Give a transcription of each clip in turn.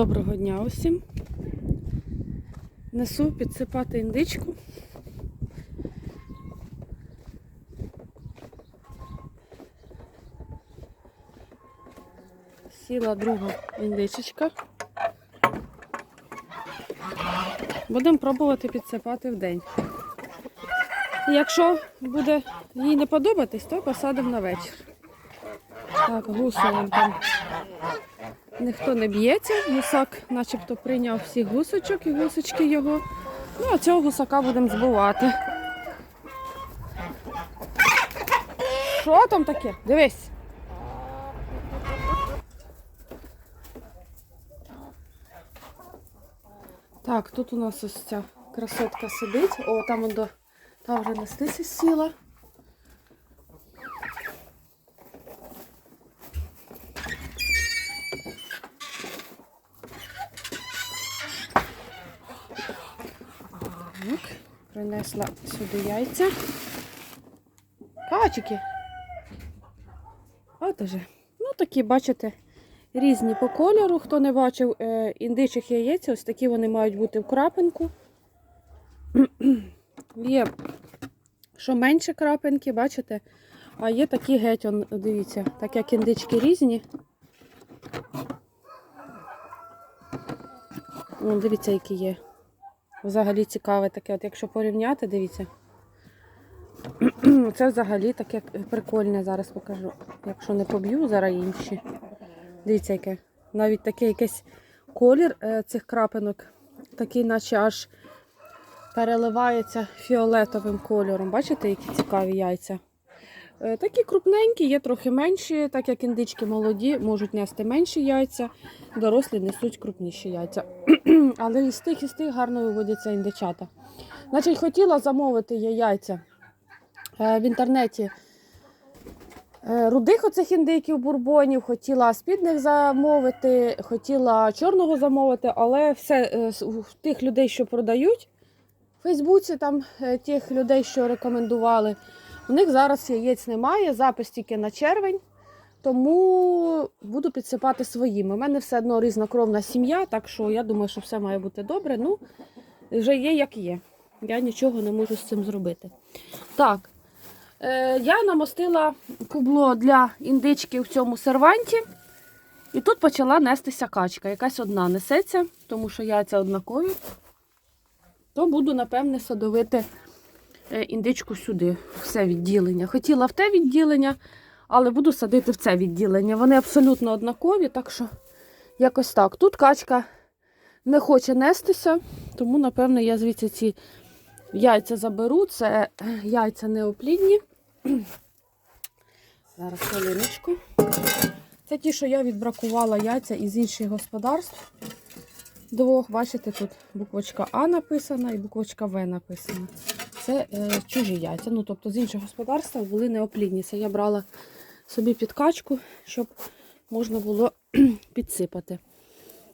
Доброго дня усім. Несу підсипати індичку. Сіла друга індичечка. Будемо пробувати підсипати в день. Якщо буде їй не подобатись, то посадимо на вечір. Так, гусолом там ніхто не б'ється. Гусак начебто прийняв всіх гусочок і гусочки його. Ну, а цього гусака будемо збивати. Що там таке? Дивись. Так, тут у нас ось ця красотка сидить. О, там до та вже нестися сіла. Так, принесла сюди яйця. Качики. От уже. Ну, такі, бачите, різні по кольору. Хто не бачив е, індичих яєць, ось такі вони мають бути в крапинку. Є, що менше крапинки, бачите? А є такі геть, он, дивіться, так як індички різні. О, дивіться, які є. Взагалі цікаве таке, от якщо порівняти, дивіться. Це взагалі таке прикольне, зараз покажу. Якщо не поб'ю, зараз інші. Дивіться, яке. Навіть такий якийсь колір е, цих крапинок, такий, наче аж переливається фіолетовим кольором. Бачите, які цікаві яйця? Е, Такі крупненькі, є трохи менші, так як індички молоді, можуть нести менші яйця, дорослі несуть крупніші яйця. Але із тих, із тих гарно виводяться індичата. Значить, хотіла замовити я яйця е, в інтернеті. е, Рудих оцих індиків бурбонів, хотіла спідних замовити, хотіла чорного замовити, але все тих людей, що продають в Фейсбуці, там тих людей, що рекомендували, у них зараз яєць немає, запис тільки на червень, тому буду підсипати своїми. У мене все одно різнокровна сім'я, так що я думаю, що все має бути добре. Ну, вже є як є. Я нічого не можу з цим зробити. Так, е, я намостила кубло для індички в цьому серванті. І тут почала нестися качка. Якась одна несеться, тому що яйця однакові. То буду, напевне, садовити індичку сюди, в це відділення. Хотіла в те відділення, але буду садити в це відділення. Вони абсолютно однакові, так що якось так. Тут качка не хоче нестися, тому, напевне, я звідси ці яйця заберу. Це е, яйця неоплідні. Зараз хвилиночку. Це ті, що я відбракувала яйця із інших господарств. Двох, бачите, тут буквочка А написана і буквочка В написана. Це е, чужі яйця. Ну, тобто з інших господарств були неоплідні. Це я брала собі підкачку, щоб можна було підсипати.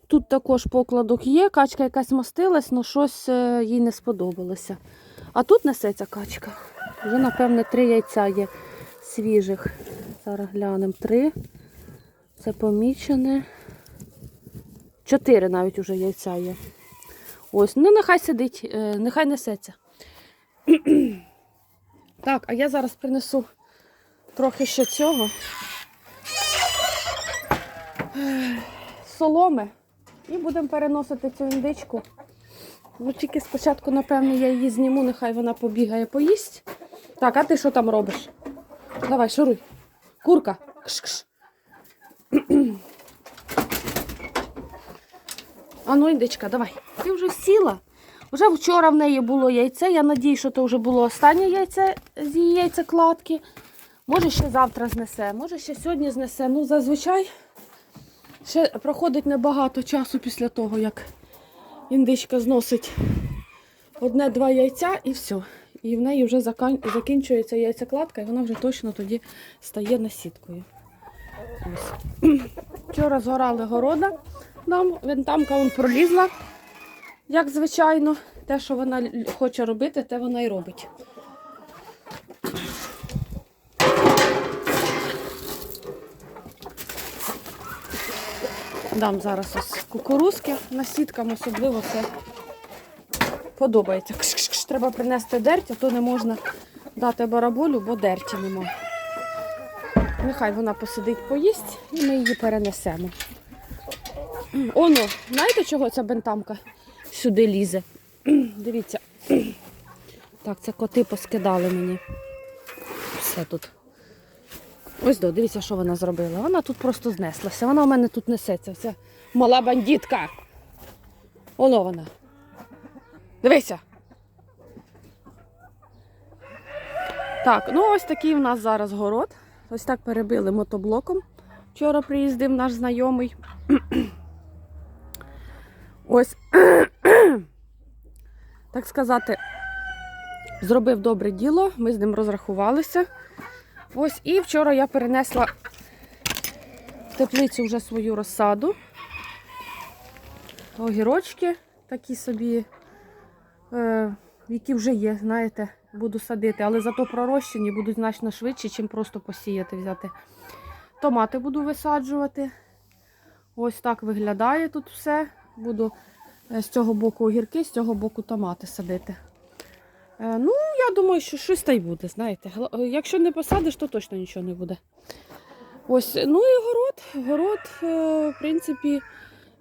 Тут також покладок є, качка якась мастилась, але щось е, їй не сподобалося. А тут несеться качка. Вже, напевне, три яйця є свіжих. Зараз глянемо. Три. Це помічене. Чотири навіть уже яйця є. Ось, ну нехай сидить, е, нехай несеться. Так, а я зараз принесу трохи ще цього. Соломи. І будемо переносити цю індичку. Ну, тільки спочатку, напевно, я її зніму, нехай вона побігає, поїсть. Так, а ти що там робиш? Давай, шуруй. Курка. Кш-кш. А ну, індичка, давай. Ти вже сіла. Вже вчора в неї було яйце. Я надію, що це вже було останнє яйце з її яйцекладки. Може, ще завтра знесе, може, ще сьогодні знесе. Ну, зазвичай ще проходить небагато часу після того, як індичка зносить одне-два яйця і все. І в неї вже закінчується яйцекладка, і вона вже точно тоді стає насіткою. Ось. Вчора згорали города. Нам вентамка вон пролізла, як звичайно. Те, що вона хоче робити, те вона і робить. Дам зараз ось кукурузки насіткам особливо це подобається. Кш-кш-кш, треба принести дерть, а то не можна дати бараболю, бо дерті нема. Нехай вона посидить, поїсть, і ми її перенесемо. Оно, знаєте, чого ця бентамка сюди лізе? Дивіться. Так, це коти поскидали мені. Все тут. Ось до, дивіться, що вона зробила. Вона тут просто знеслася. Вона у мене тут несеться. Це мала бандитка. Воно вона. Дивися. Так, ну ось такий у нас зараз город. Ось так перебили мотоблоком. Вчора приїздив наш знайомий. Ось, так сказати, зробив добре діло, ми з ним розрахувалися. Ось і вчора я перенесла в теплицю вже свою розсаду. Огірочки такі собі, е, які вже є, знаєте, буду садити, але зато пророщені будуть значно швидше, ніж просто посіяти, взяти. Томати буду висаджувати. Ось так виглядає тут все. Буду е, з цього боку огірки, з цього боку томати садити. Е, Ну, я думаю, що щось та й буде, знаєте. Е, Якщо не посадиш, то точно нічого не буде. Ось, ну і город. Город, в принципі,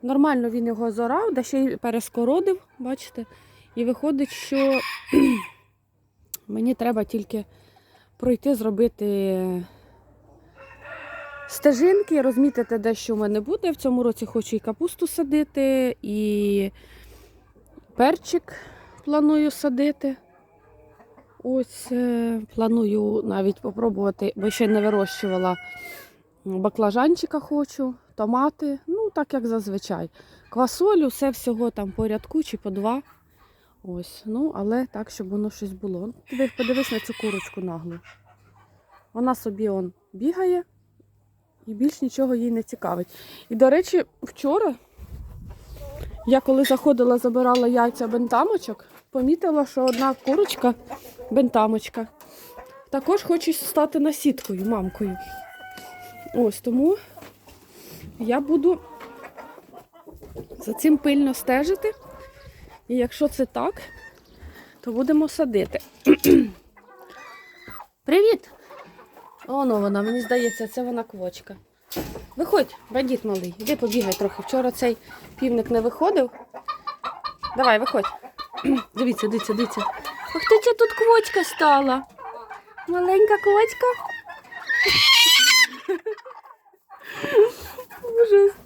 нормально він його зорав, да ще й перескородив, бачите. І виходить, що мені треба тільки пройти, зробити стежинки, розмітити, де що в мене буде. В цьому році хочу і капусту садити, і перчик планую садити. Ось е, планую навіть попробувати, бо ще не вирощувала баклажанчика хочу, томати, ну так як зазвичай. Квасолю, все всього там по рядку чи по два. Ось, ну, але так, щоб воно щось було. Ти подивись на цю курочку наглу. Вона собі он бігає і більш нічого їй не цікавить. І, до речі, вчора я коли заходила, забирала яйця бентамочок, помітила, що одна курочка, бентамочка, також хоче стати насіткою, мамкою. Ось тому я буду за цим пильно стежити. І якщо це так, то будемо садити. Привіт! Оно вона, мені здається, це вона квочка. Виходь, бандит малий, іди побігай трохи. Вчора цей півник не виходив. Давай, виходь. Дивіться, дивіться, дивіться. Хто ця тут квочка стала? Маленька квочка.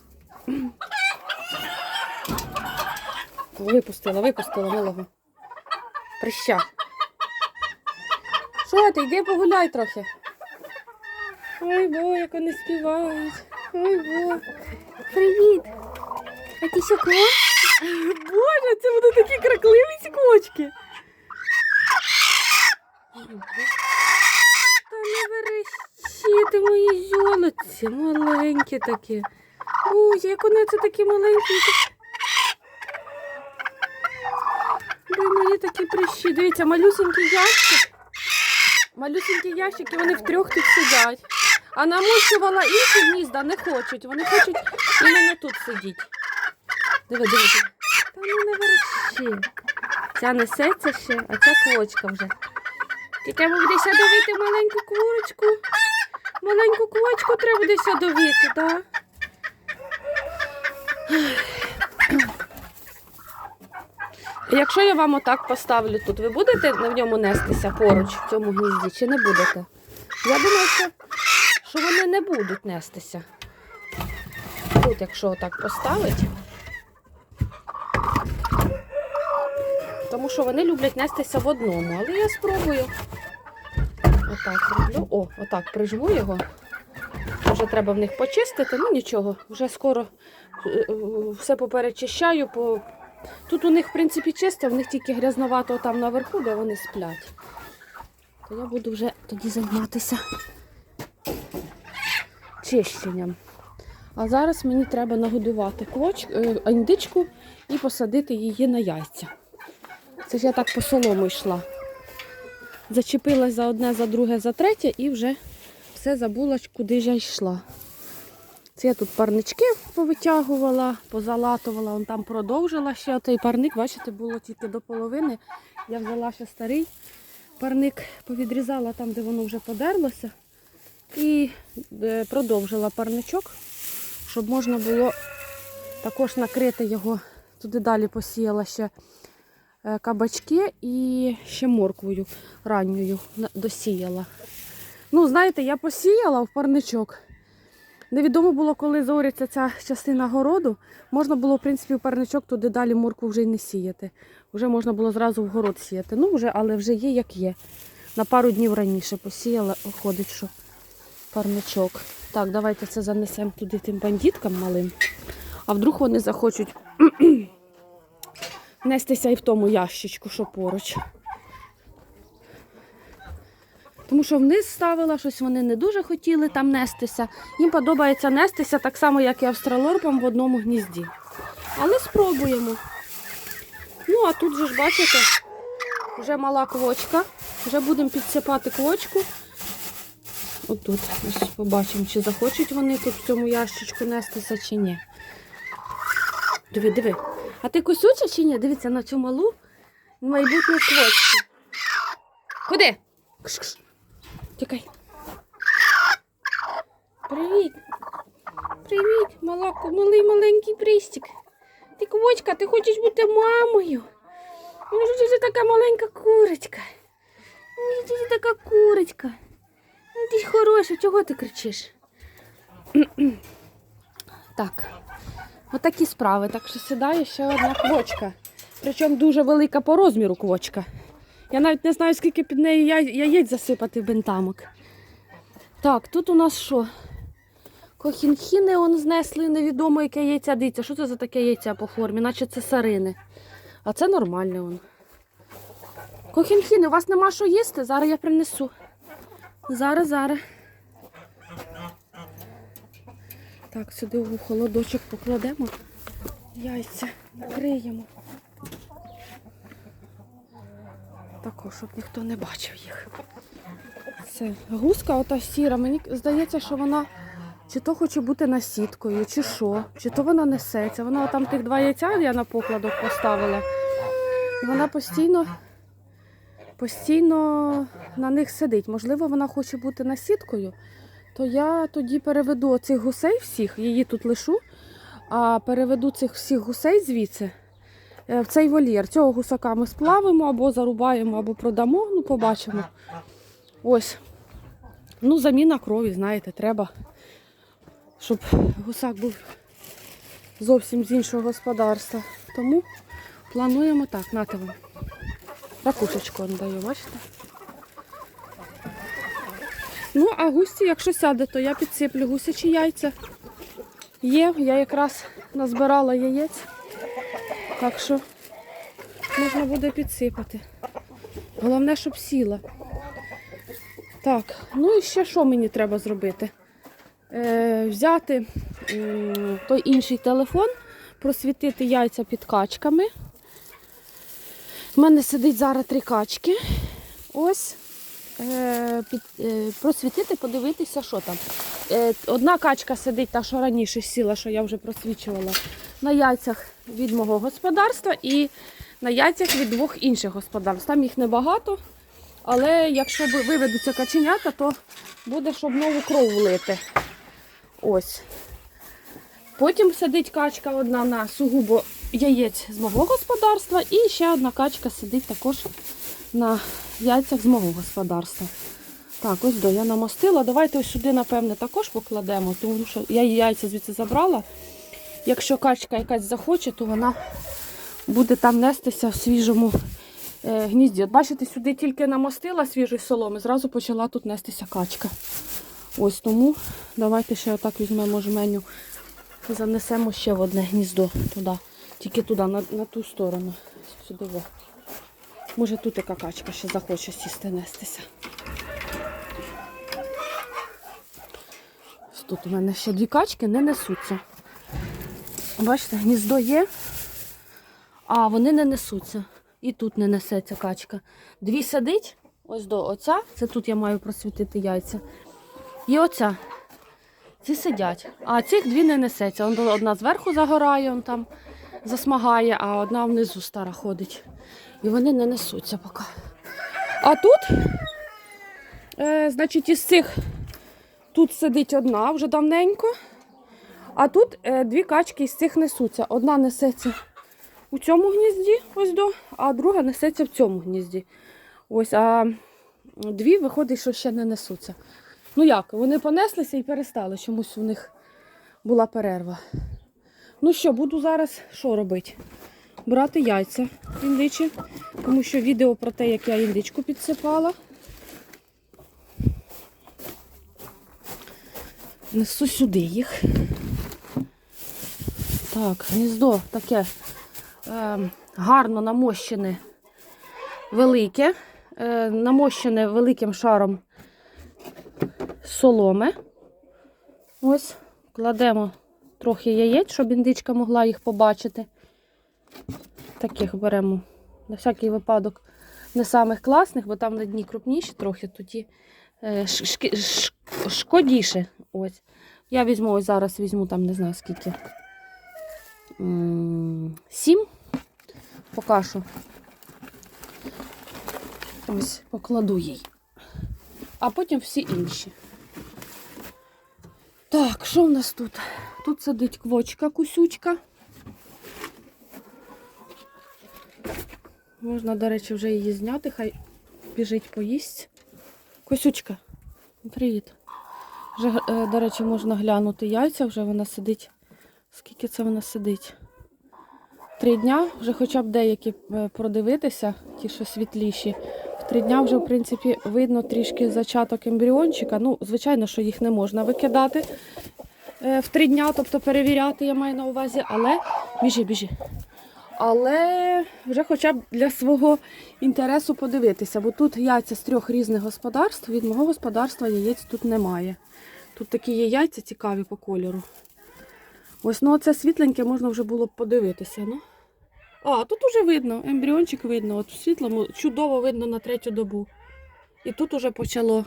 Випустила, випустила малого. Прища. Що ти, йди погуляй трохи. Ой, бо, як вони співають. Ой, бо. Привіт. А ти що кво? Боже, це будуть такі кракливі ці кочки. Та не верещите мої золотці, маленькі такі. Боже, як вони це такі маленькі. Ой, мої такі прищі. Дивіться, малюсенький ящик. Малюсенькі ящики, вони втрьох тут сидять. А намушувала інші гнізда не хочуть. Вони хочуть іменно тут сидіти. Диви, диви. Та ну не верещи. Ця несеться ще, а ця квочка вже. Ти треба буде садовити маленьку курочку. Маленьку квочку треба буде садовити, так? Якщо я вам отак поставлю тут, ви будете на ньому нестися поруч в цьому гнізді чи не будете? Я думаю, що, що вони не будуть нестися. Тут, якщо отак поставити. Тому що вони люблять нестися в одному, але я спробую. Отак роблю. О, отак прижму його. Може, треба в них почистити, ну нічого, вже скоро е, е, все поперечищаю, по... Тут у них, в принципі, чисто, в них тільки грязновато там наверху, де вони сплять. То я буду вже тоді займатися чищенням. А зараз мені треба нагодувати квоч, е, індичку і посадити її на яйця. Це ж я так по солому йшла. Зачепилась за одне, за друге, за третє і вже все забула, куди я йшла. Це я тут парнички повитягувала, позалатувала, он там продовжила ще цей парник, бачите, було тільки до половини. Я взяла ще старий парник, повідрізала там, де воно вже подерлося. І е, продовжила парничок, щоб можна було також накрити його. Туди далі посіяла ще е, кабачки і ще морквою ранньою досіяла. Ну, знаєте, я посіяла в парничок. Невідомо було, коли зориться ця частина городу. Можна було, в принципі, в парничок туди далі моркву вже й не сіяти. Вже можна було зразу в город сіяти. Ну, вже, але вже є як є. На пару днів раніше посіяла, виходить, що парничок. Так, давайте це занесемо туди тим бандіткам малим. А вдруг вони захочуть нестися і в тому ящичку, що поруч. Тому що вниз ставила, щось вони не дуже хотіли там нестися. Їм подобається нестися так само, як і австралорпам в одному гнізді. Але спробуємо. Ну, а тут же ж бачите, вже мала квочка. Вже будемо підсипати квочку. Отут. Ось побачимо, чи захочуть вони тут в цьому ящичку нестися, чи ні. Диви, диви. А ти косюча чи ні? Дивіться на цю малу майбутню квочку. Куди? Кш-кш. Тікай. Привіт. Привіт, мала, малий маленький пристік. Ти квочка, ти хочеш бути мамою. Ну, ти така маленька курочка? Ну, ти така курочка? Ну, ти ж хороша, чого ти кричиш? так. Отакі справи. Так що сідає ще одна квочка. Причому дуже велика по розміру квочка. Я навіть не знаю, скільки під нею яєць засипати бентамок. Так, тут у нас що? Кохінхіни он знесли, невідомо яке яйця. Дивіться, що це за таке яйця по формі, наче це сарини. А це нормальне он. Кохінхіни, у вас нема що їсти? Зараз я принесу. Зараз, зараз. Так, сюди у холодочок покладемо. Яйця накриємо. Також, щоб ніхто не бачив їх. Це гуска ота сіра. Мені здається, що вона чи то хоче бути насіткою, чи що, чи то вона несеться. Вона там тих два яйця я на покладок поставила. І вона постійно, постійно на них сидить. Можливо, вона хоче бути насіткою, то я тоді переведу цих гусей всіх, її тут лишу, а переведу цих всіх гусей звідси е, в цей вольєр. Цього гусака ми сплавимо або зарубаємо, або продамо, ну побачимо. Ось. Ну, заміна крові, знаєте, треба, щоб гусак був зовсім з іншого господарства. Тому плануємо так, нате вам. Ракушечку вам даю, бачите? Ну, а густі, якщо сяде, то я підсиплю гусячі яйця. Є, я якраз назбирала яєць. Так що можна буде підсипати. Головне, щоб сіла. Так, ну і ще що мені треба зробити? Е, взяти м, той інший телефон, просвітити яйця під качками. У мене сидить зараз три качки. Ось. Е, е, просвітити, подивитися, що там. Е, одна качка сидить, та, що раніше сіла, що я вже просвічувала, на яйцях від мого господарства і на яйцях від двох інших господарств. Там їх небагато, але якщо виведуться каченята, то буде, щоб нову кров влити. Ось. Потім сидить качка одна на сугубо яєць з мого господарства, і ще одна качка сидить також на яйцях з мого господарства. Так, ось до я намостила. Давайте ось сюди, напевне, також покладемо, тому що я яйця звідси забрала. Якщо качка якась захоче, то вона буде там нестися в свіжому е, гнізді. От бачите, сюди тільки намостила свіжої соломи, зразу почала тут нестися качка. Ось тому давайте ще отак візьмемо жменю, занесемо ще в одне гніздо туди. Тільки туди, на, на ту сторону. Сюди. Може тут яка качка ще захоче сісти нестися. Тут у мене ще дві качки не несуться. Бачите, гніздо є, а вони не несуться. І тут не несеться качка. Дві сидить, ось до оця. Це тут я маю просвітити яйця. І оця. Ці сидять. А цих дві не несеться. Одна зверху загорає, он там засмагає, а одна внизу стара ходить. І вони не несуться поки. А тут, е, значить, із цих тут сидить одна вже давненько. А тут е, дві качки із цих несуться. Одна несеться у цьому гнізді, ось до, а друга несеться в цьому гнізді. Ось, а дві виходить, що ще не несуться. Ну як, вони понеслися і перестали. Чомусь у них була перерва. Ну що, буду зараз що робити? Брати яйця індичі, тому що відео про те, як я індичку підсипала. Несу сюди їх. Так, гніздо таке е, гарно намощене, велике, е, намощене великим шаром соломи. Ось, кладемо трохи яєць, щоб індичка могла їх побачити. Таких беремо на всякий випадок не самих класних, бо там на дні крупніші трохи, тоді е, шкодіше. Ось. Я візьму ось зараз візьму там не знаю скільки. Сім. Покажу. Ось, покладу їй. А потім всі інші. Так, що в нас тут? Тут сидить квочка, кусючка. Можна, до речі, вже її зняти, хай біжить поїсть. Косючка, привіт. Вже, е, до речі, можна глянути яйця, вже вона сидить. Скільки це вона сидить? Три дня, вже хоча б деякі е, продивитися, ті, що світліші. Три дня вже, в принципі, видно трішки зачаток ембріончика. Ну, звичайно, що їх не можна викидати е, в три дня, тобто перевіряти, я маю на увазі, але біжи, біжи. Але вже хоча б для свого інтересу подивитися, бо тут яйця з трьох різних господарств. Від мого господарства яєць тут немає. Тут такі є яйця цікаві по кольору. Ось, ну це світленьке можна вже було б подивитися. Ну. А, тут уже видно, ембріончик видно. От в світлому чудово видно на третю добу. І тут уже почало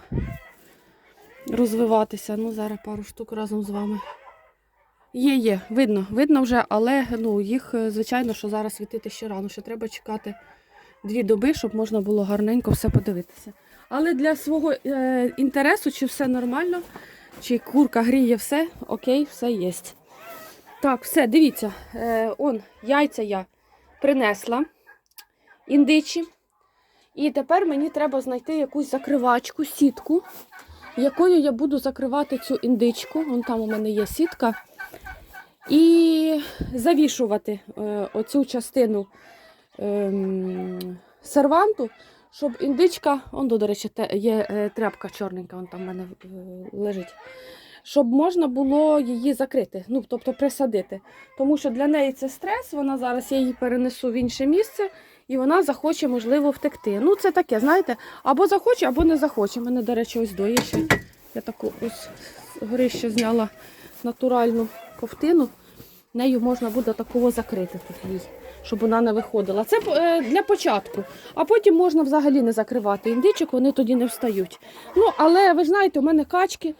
розвиватися. Ну, зараз пару штук разом з вами. Є, є, видно, видно вже, але ну, їх, е, звичайно, що зараз світити ще рано. Ще треба чекати дві доби, щоб можна було гарненько все подивитися. Але для свого е, інтересу, чи все нормально, чи курка гріє все, окей, все є. Так, все, дивіться, е, он, яйця я принесла індичі. І тепер мені треба знайти якусь закривачку, сітку, якою я буду закривати цю індичку. Вон там у мене є сітка. І завішувати е, оцю частину ем, серванту, щоб індичка, он, до речі, є е, тряпка чорненька, вон там в мене е, лежить. Щоб можна було її закрити, ну тобто присадити. Тому що для неї це стрес, вона зараз я її перенесу в інше місце, і вона захоче, можливо, втекти. Ну, це таке, знаєте, або захоче, або не захоче. У мене, до речі, ось доє ще. Я таку ось горище зняла натуральну ковтину. Нею можна буде такого закрити тут їй, щоб вона не виходила. Це е, для початку. А потім можна взагалі не закривати індичок, вони тоді не встають. Ну, але ви знаєте, у мене качки.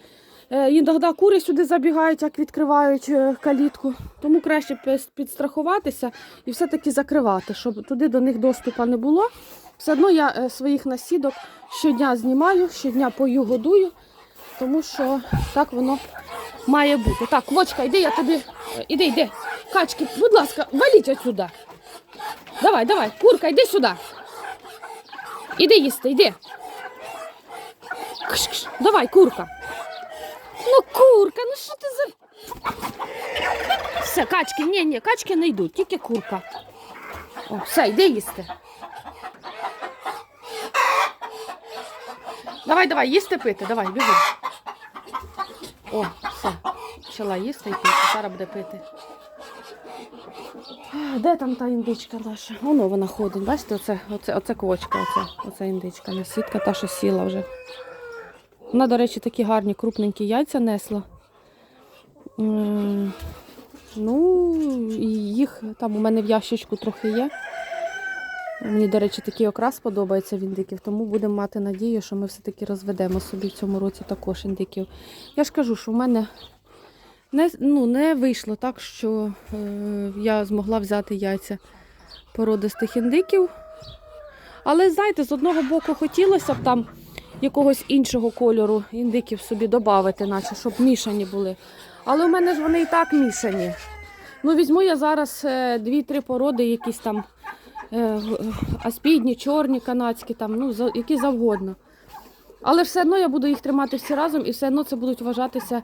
Е, Іноді кури сюди забігають, як відкривають е, калітку. Тому краще підстрахуватися і все-таки закривати, щоб туди до них доступу не було. Все одно я е, своїх насідок щодня знімаю, щодня пою, годую, тому що так воно має бути. Так, квочка, йди, я тобі. е, Іди, йди. Качки, будь ласка, валіть отсюди. Давай, давай, курка, йди сюди. Іди їсти, йди. Кш-кш. Давай, курка. Курка, ну що ти за. Все, качки, ні, ні, качки не йдуть, тільки курка. О, все, йди їсти. Давай, давай, їсти пити, давай, біжи. О, все. Почала їсти і пити, зараз буде пити. Де там та індичка наша? Воно вона ходить. Бачите, оце, оце, оце квочка, оце, оце індичка, сітка, та, що сіла вже. Вона, до речі, такі гарні крупненькі яйця несла. Ну, їх там у мене в ящичку трохи є. Мені, до речі, такий окрас подобається в індиків, тому будемо мати надію, що ми все-таки розведемо собі в цьому році також індиків. Я ж кажу, що в мене не, ну, не вийшло так, що е, я змогла взяти яйця породистих індиків. Але знаєте, з одного боку хотілося б там якогось іншого кольору індиків собі додати, наче, щоб мішані були. Але у мене ж вони і так мішані. Ну, візьму я зараз е, дві-три породи, якісь там е, аспідні, чорні, канадські, там, ну, які завгодно. Але все одно я буду їх тримати всі разом, і все одно це будуть вважатися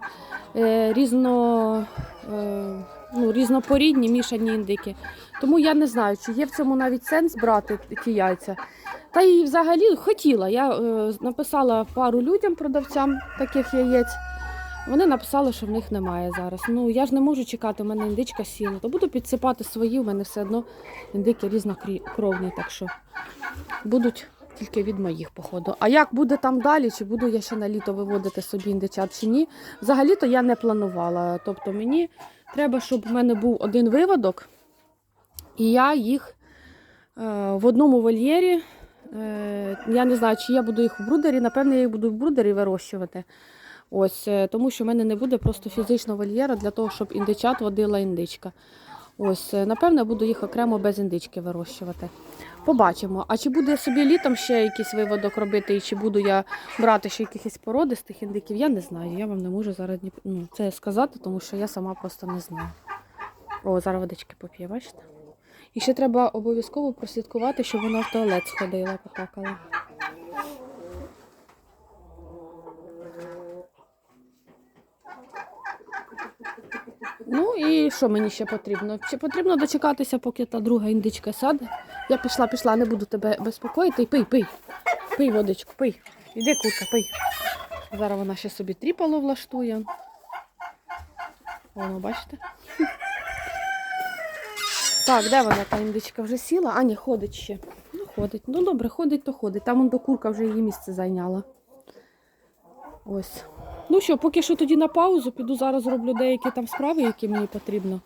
е, різно, е, ну, різнопорідні мішані індики. Тому я не знаю, чи є в цьому навіть сенс брати ті яйця. Та і взагалі хотіла. Я е, написала пару людям, продавцям таких яєць. Вони написали, що в них немає зараз. Ну я ж не можу чекати, у мене індичка сіла. То буду підсипати свої, у мене все одно індики різнокровні, так що будуть тільки від моїх, походу. А як буде там далі, чи буду я ще на літо виводити собі індичат чи ні? Взагалі-то я не планувала. Тобто мені треба, щоб в мене був один виводок, і я їх е, в одному вольєрі. Е, я не знаю, чи я буду їх в брудері. Напевно, я їх буду в брудері вирощувати. Ось, е, тому що в мене не буде просто фізичного вольєра для того, щоб індичат водила індичка. Ось, е, напевно, буду їх окремо без індички вирощувати. Побачимо. А чи буду я собі літом ще якийсь виводок робити, і чи буду я брати ще якихось породистих індиків, я не знаю. Я вам не можу зараз ну, це сказати, тому що я сама просто не знаю. О, зараз водички поп'є, бачите? І ще треба обов'язково прослідкувати, щоб вона в туалет сходила, покакала. Ну і що мені ще потрібно? Ще потрібно дочекатися, поки та друга індичка сяде. Я пішла, пішла, не буду тебе безпокоїти. Пий, пий. Пий водичку, пий. Іди, курка, пий. Зараз вона ще собі тріпало влаштує. Воно, бачите? Так, де вона та індичка вже сіла? А, ні, ходить ще. Ну, ходить. Ну добре, ходить, то ходить. Там он до курка вже її місце зайняла. Ось. Ну що, поки що тоді на паузу, піду зараз зроблю деякі там справи, які мені потрібно.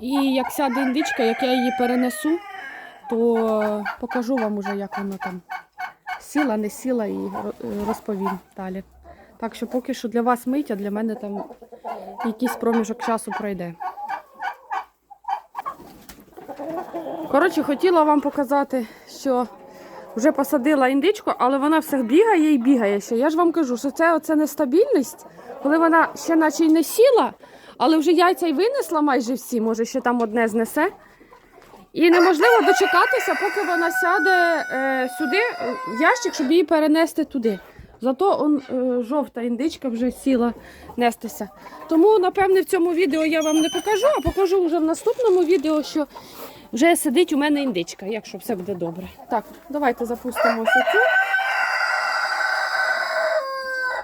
І як сяде індичка, як я її перенесу, то покажу вам уже, як вона там сіла, не сіла і розповім далі. Так що поки що для вас мить, а для мене там якийсь проміжок часу пройде. Коротше, хотіла вам показати, що вже посадила індичку, але вона все бігає і бігає ще. Я ж вам кажу, що це оце нестабільність, коли вона ще наче й не сіла, але вже яйця й винесла майже всі, може ще там одне знесе. І неможливо дочекатися, поки вона сяде е, сюди, в ящик, щоб її перенести туди. Зато он, е, жовта індичка вже сіла нестися. Тому, напевне, в цьому відео я вам не покажу, а покажу вже в наступному відео, що вже сидить у мене індичка, якщо все буде добре. Так, давайте запустимо цю.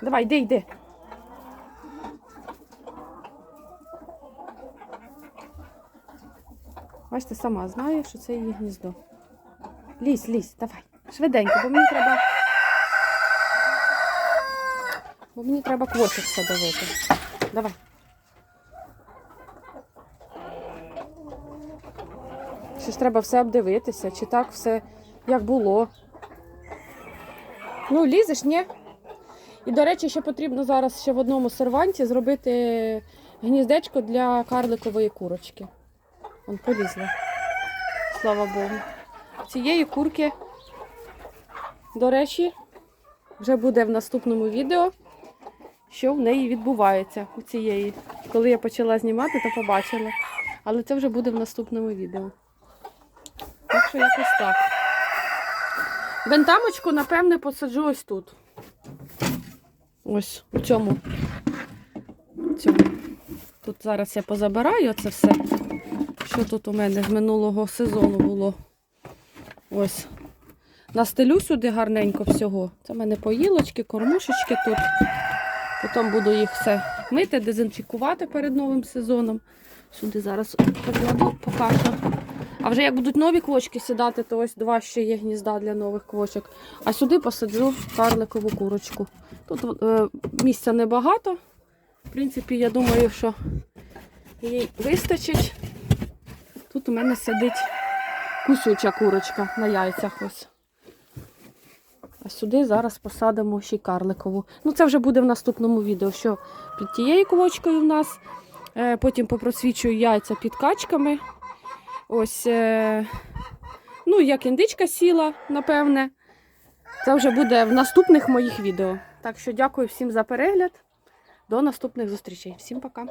Давай, йди, йди. Бачите, сама знає, що це її гніздо. Лізь, лізь, давай. Швиденько, бо мені треба. Бо мені треба квочок садовити. Давай. Ще ж треба все обдивитися, чи так все як було. Ну, лізеш, ні? І, до речі, ще потрібно зараз ще в одному серванті зробити гніздечко для карликової курочки. Вон полізла. Слава Богу. Цієї курки, до речі, вже буде в наступному відео, що в неї відбувається у цієї. Коли я почала знімати, то побачила. Але це вже буде в наступному відео. Що якось так. Бентамочку, напевне, посаджу ось тут. Ось у цьому. цьому. Тут зараз я позабираю це все. Що тут у мене з минулого сезону було? Ось. Настелю сюди гарненько всього. Це в мене поїлочки, кормушечки тут. Потім буду їх все мити, дезінфікувати перед новим сезоном. Сюди зараз покладу, покажу. А вже як будуть нові квочки сідати, то ось два ще є гнізда для нових квочок. А сюди посаджу карликову курочку. Тут е, місця небагато. В принципі, я думаю, що їй вистачить. Тут у мене сидить кусюча курочка на яйцях ось. А сюди зараз посадимо ще й карликову. Ну, це вже буде в наступному відео, що під тією квочкою в нас Е, Потім попросвічую яйця під качками. Ось, е, ну, як індичка сіла, напевне. Це вже буде в наступних моїх відео. Так що дякую всім за перегляд. До наступних зустрічей. Всім пока.